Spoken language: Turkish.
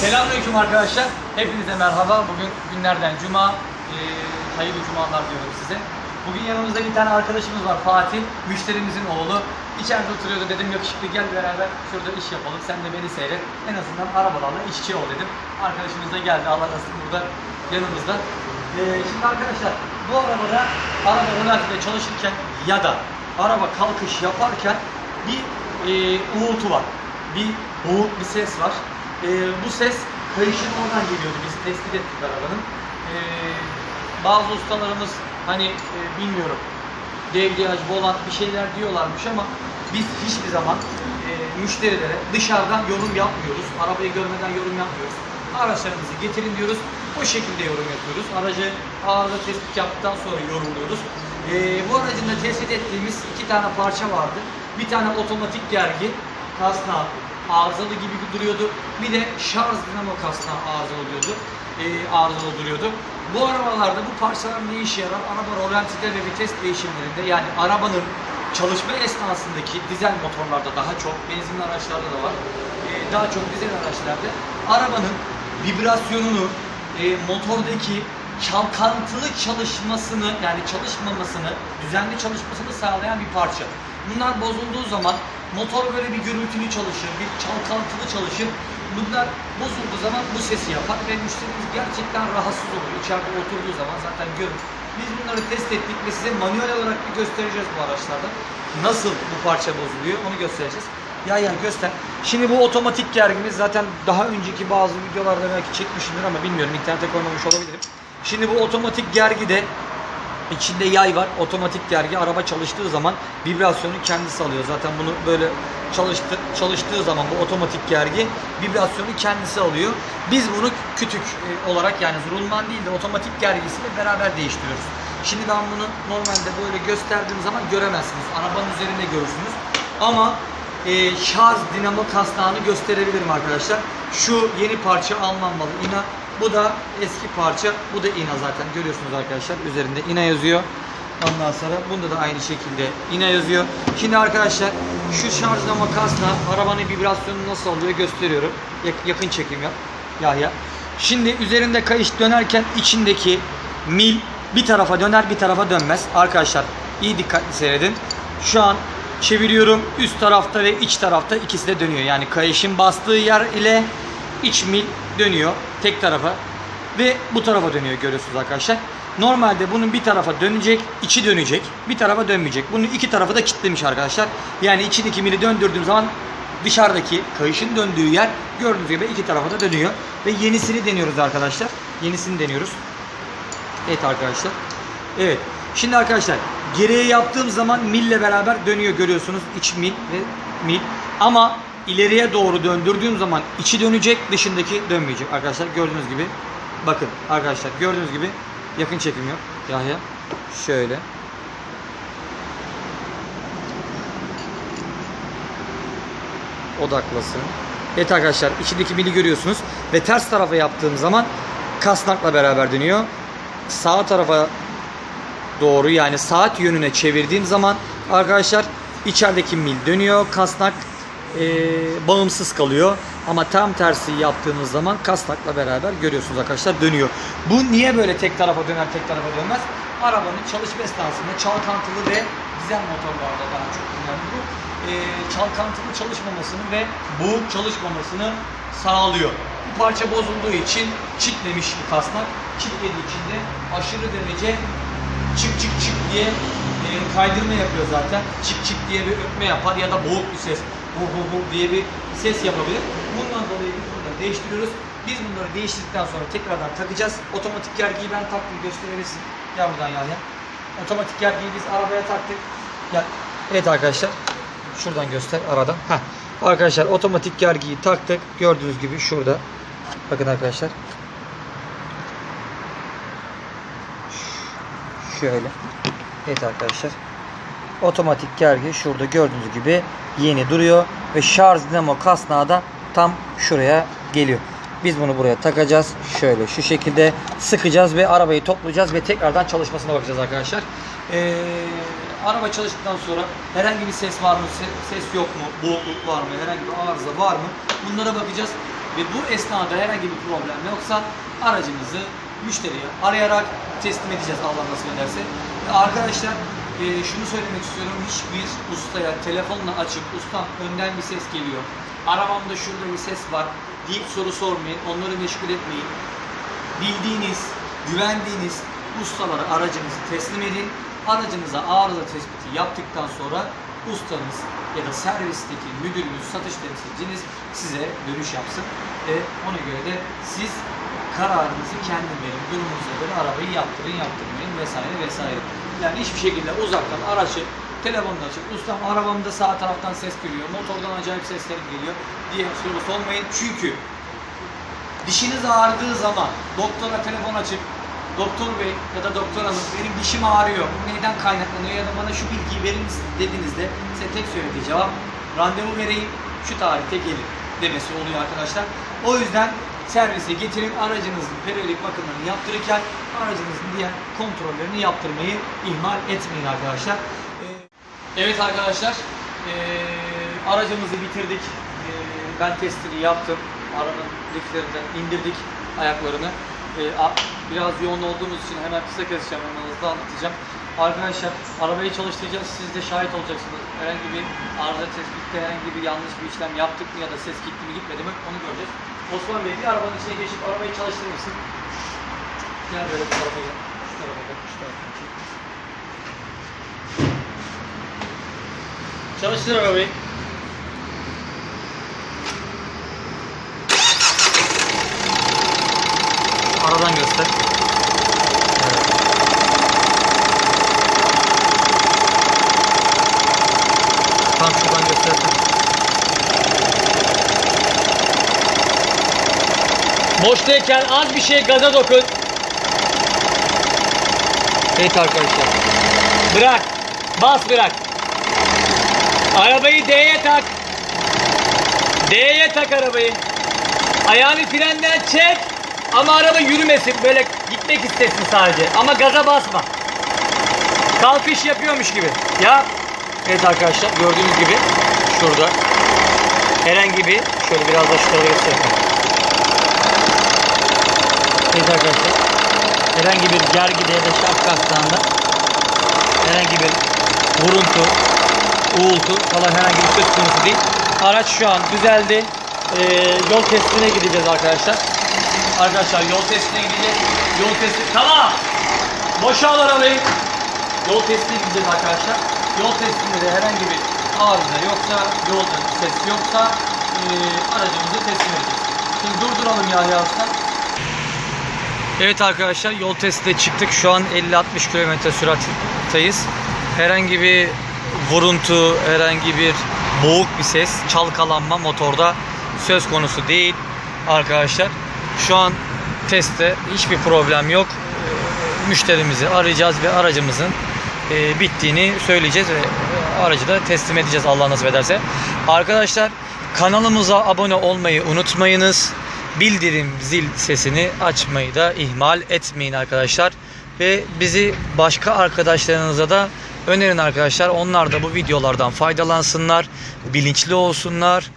Selamünaleyküm arkadaşlar. Hepinize merhaba. Bugün günlerden cuma. Ee, hayırlı cumalar diyorum size. Bugün yanımızda bir tane arkadaşımız var Fatih. Müşterimizin oğlu. İçeride oturuyordu dedim yakışıklı gel beraber şurada iş yapalım. Sen de beni seyret. En azından arabalarla işçi ol dedim. Arkadaşımız da geldi. Allah nasip burada yanımızda. Ee, şimdi arkadaşlar bu arabada araba rölantide çalışırken ya da araba kalkış yaparken bir e, uğultu var. Bir boğuk bir ses var. E, bu ses kayışın oradan geliyordu. Biz tespit ettik arabanın. E, bazı ustalarımız hani e, bilmiyorum debriyaj, volant bir şeyler diyorlarmış ama biz hiçbir zaman e, müşterilere dışarıdan yorum yapmıyoruz. Arabayı görmeden yorum yapmıyoruz. Araçlarınızı getirin diyoruz. O şekilde yorum yapıyoruz. Aracı arıza tespit yaptıktan sonra yorumluyoruz. E, bu aracın da tespit ettiğimiz iki tane parça vardı. Bir tane otomatik gergi, kasna arızalı gibi duruyordu. Bir de şarj dinamo kasna arızalı oluyordu. E, arızalı duruyordu. Bu arabalarda bu parçalar ne işe yarar? Araba rolantide ve vites değişimlerinde yani arabanın çalışma esnasındaki dizel motorlarda daha çok, benzinli araçlarda da var. Ee, daha çok dizel araçlarda arabanın vibrasyonunu, e, motordaki çalkantılı çalışmasını yani çalışmamasını, düzenli çalışmasını sağlayan bir parça. Bunlar bozulduğu zaman motor böyle bir gürültülü çalışır, bir çalkantılı çalışır. Bunlar bozulduğu zaman bu sesi yapar ve müşterimiz gerçekten rahatsız olur. İçeride oturduğu zaman zaten görür. Biz bunları test ettik ve size manuel olarak bir göstereceğiz bu araçlarda. Nasıl bu parça bozuluyor onu göstereceğiz. Ya ya göster. Şimdi bu otomatik gergimiz zaten daha önceki bazı videolarda belki çekmişimdir ama bilmiyorum internete koymamış olabilirim. Şimdi bu otomatik gergide İçinde yay var. Otomatik gergi araba çalıştığı zaman vibrasyonu kendisi alıyor. Zaten bunu böyle çalıştı, çalıştığı zaman bu otomatik gergi vibrasyonu kendisi alıyor. Biz bunu kütük e, olarak yani rulman değil de otomatik gergisiyle beraber değiştiriyoruz. Şimdi ben bunu normalde böyle gösterdiğim zaman göremezsiniz. Arabanın üzerinde görürsünüz. Ama e, şarj dinamo kasnağını gösterebilirim arkadaşlar. Şu yeni parça Alman malı ina. Bu da eski parça. Bu da ina zaten görüyorsunuz arkadaşlar. Üzerinde ina yazıyor. Ondan sonra bunda da aynı şekilde ina yazıyor. Şimdi arkadaşlar şu şarj dinamo kasnağı arabanın vibrasyonunu nasıl alıyor gösteriyorum. Yak- yakın çekim yap. Yahya. Şimdi üzerinde kayış dönerken içindeki mil bir tarafa döner bir tarafa dönmez. Arkadaşlar iyi dikkatli seyredin. Şu an çeviriyorum. Üst tarafta ve iç tarafta ikisi de dönüyor. Yani kayışın bastığı yer ile iç mil dönüyor tek tarafa ve bu tarafa dönüyor görüyorsunuz arkadaşlar. Normalde bunun bir tarafa dönecek, içi dönecek, bir tarafa dönmeyecek. Bunun iki tarafı da kilitlemiş arkadaşlar. Yani içindeki mili döndürdüğüm zaman dışarıdaki kayışın döndüğü yer gördüğünüz gibi iki tarafa da dönüyor. Ve yenisini deniyoruz arkadaşlar. Yenisini deniyoruz. Evet arkadaşlar. Evet. Şimdi arkadaşlar geriye yaptığım zaman mille beraber dönüyor görüyorsunuz. iç mil ve mil. Ama ileriye doğru döndürdüğüm zaman içi dönecek, dışındaki dönmeyecek. Arkadaşlar gördüğünüz gibi. Bakın arkadaşlar gördüğünüz gibi yakın çekim yok. Yahya. Şöyle. Odaklasın. Evet arkadaşlar içindeki mili görüyorsunuz. Ve ters tarafa yaptığım zaman kasnakla beraber dönüyor. Sağ tarafa doğru yani saat yönüne çevirdiğim zaman arkadaşlar içerideki mil dönüyor. Kasnak e, bağımsız kalıyor. Ama tam tersi yaptığımız zaman kasnakla beraber görüyorsunuz arkadaşlar dönüyor. Bu niye böyle tek tarafa döner tek tarafa dönmez? Arabanın çalışma esnasında çalkantılı ve dizel motorlarda daha çok önemli bu. E, çalkantılı çalışmamasını ve boğuk çalışmamasını sağlıyor. Bu parça bozulduğu için çitlemiş bir kasnak. Çitlediği için de aşırı derece çık çık çık diye e, kaydırma yapıyor zaten. Çık çık diye bir ötme yapar ya da boğuk bir ses. Bu bu bu diye bir ses yapabilir. Bundan dolayı biz bunları değiştiriyoruz. Biz bunları değiştirdikten sonra tekrardan takacağız. Otomatik gergiyi ben taktım gösterebilirsin. Gel buradan ya. Otomatik gergiyi biz arabaya taktık. Gel. Evet arkadaşlar. Şuradan göster aradan. Heh. Arkadaşlar otomatik gergiyi taktık. Gördüğünüz gibi şurada. Bakın arkadaşlar. Şöyle. Evet arkadaşlar. Otomatik gergi şurada gördüğünüz gibi yeni duruyor ve şarj dinamo kasnağı da tam şuraya geliyor. Biz bunu buraya takacağız. Şöyle şu şekilde sıkacağız ve arabayı toplayacağız ve tekrardan çalışmasına bakacağız arkadaşlar. Ee, araba çalıştıktan sonra herhangi bir ses var mı, se- ses yok mu, boğukluk var mı, herhangi bir arıza var mı? Bunlara bakacağız. ve bu esnada herhangi bir problem yoksa aracınızı müşteriye arayarak teslim edeceğiz Allah nasip ederse. Arkadaşlar e, şunu söylemek istiyorum. Hiçbir ustaya telefonla açıp ustam önden bir ses geliyor. Arabamda şurada bir ses var deyip soru sormayın. Onları meşgul etmeyin. Bildiğiniz, güvendiğiniz ustalara aracınızı teslim edin. Aracınıza arıza tespiti yaptıktan sonra ustanız ya da servisteki müdürünüz, satış temsilciniz size dönüş yapsın. Ve ona göre de siz kararınızı kendin verin. Durumunuza göre arabayı yaptırın, yaptırmayın vesaire vesaire. Yani hiçbir şekilde uzaktan araçı telefonla açıp ustam arabamda sağ taraftan ses geliyor, motordan acayip sesler geliyor diye sorusu olmayın. Çünkü dişiniz ağrıdığı zaman doktora telefon açıp doktor bey ya da doktor hanım benim dişim ağrıyor. Bu neyden kaynaklanıyor ya da bana şu bilgiyi verir misin dediğinizde size tek söylediği cevap randevu vereyim şu tarihte gelin demesi oluyor arkadaşlar. O yüzden servise getirin aracınızın periyodik bakımlarını yaptırırken aracınızın diğer kontrollerini yaptırmayı ihmal etmeyin arkadaşlar. Ee, Evet arkadaşlar, eee, aracımızı bitirdik. Eee, ben testini yaptım. Arabanın liflerinden indirdik ayaklarını. Biraz yoğun olduğumuz için hemen kısa keseceğim, hemen hızlı anlatacağım. Arkadaşlar, arabayı çalıştıracağız. Siz de şahit olacaksınız. Herhangi bir arıza tespitte herhangi bir yanlış bir işlem yaptık mı ya da ses gitti mi gitmedi mi onu göreceğiz. Osman Bey bir arabanın içine geçip arabayı çalıştırır mısın? Gel böyle bu tarafa gel. Şu tarafa gel. Şu tarafa. Çalıştır arabayı. Aradan göster. Evet. Tam şuradan göstersen. Boştayken az bir şey gaza dokun. Evet arkadaşlar. Bırak. Bas bırak. Arabayı D'ye tak. D'ye tak arabayı. Ayağını frenden çek. Ama araba yürümesin. Böyle gitmek istesin sadece. Ama gaza basma. Kalkış yapıyormuş gibi. Ya. Evet arkadaşlar gördüğünüz gibi şurada herhangi bir şöyle biraz da şu tarafa Evet arkadaşlar herhangi bir gergide ya da şark kastığında herhangi bir vuruntu, uğultu falan herhangi bir söz konusu değil. Araç şu an düzeldi. Ee, yol testine gideceğiz arkadaşlar. Arkadaşlar yol testine gideceğiz. Yol testi tamam. Boşal arabayı. Yol testine gideceğiz arkadaşlar. Yol testinde de herhangi bir arıza yoksa, yolda ses yoksa ee, aracımızı teslim edeceğiz. Şimdi durduralım Yahya Usta. Evet arkadaşlar yol testine çıktık. Şu an 50-60 km sürattayız. Herhangi bir vuruntu, herhangi bir boğuk bir ses, çalkalanma motorda söz konusu değil arkadaşlar. Şu an testte hiçbir problem yok. Ee, Müşterimizi arayacağız ve aracımızın e, bittiğini söyleyeceğiz ve aracı da teslim edeceğiz Allah nasip ederse. Arkadaşlar kanalımıza abone olmayı unutmayınız. Bildirim zil sesini açmayı da ihmal etmeyin arkadaşlar. Ve bizi başka arkadaşlarınıza da önerin arkadaşlar. Onlar da bu videolardan faydalansınlar, bilinçli olsunlar.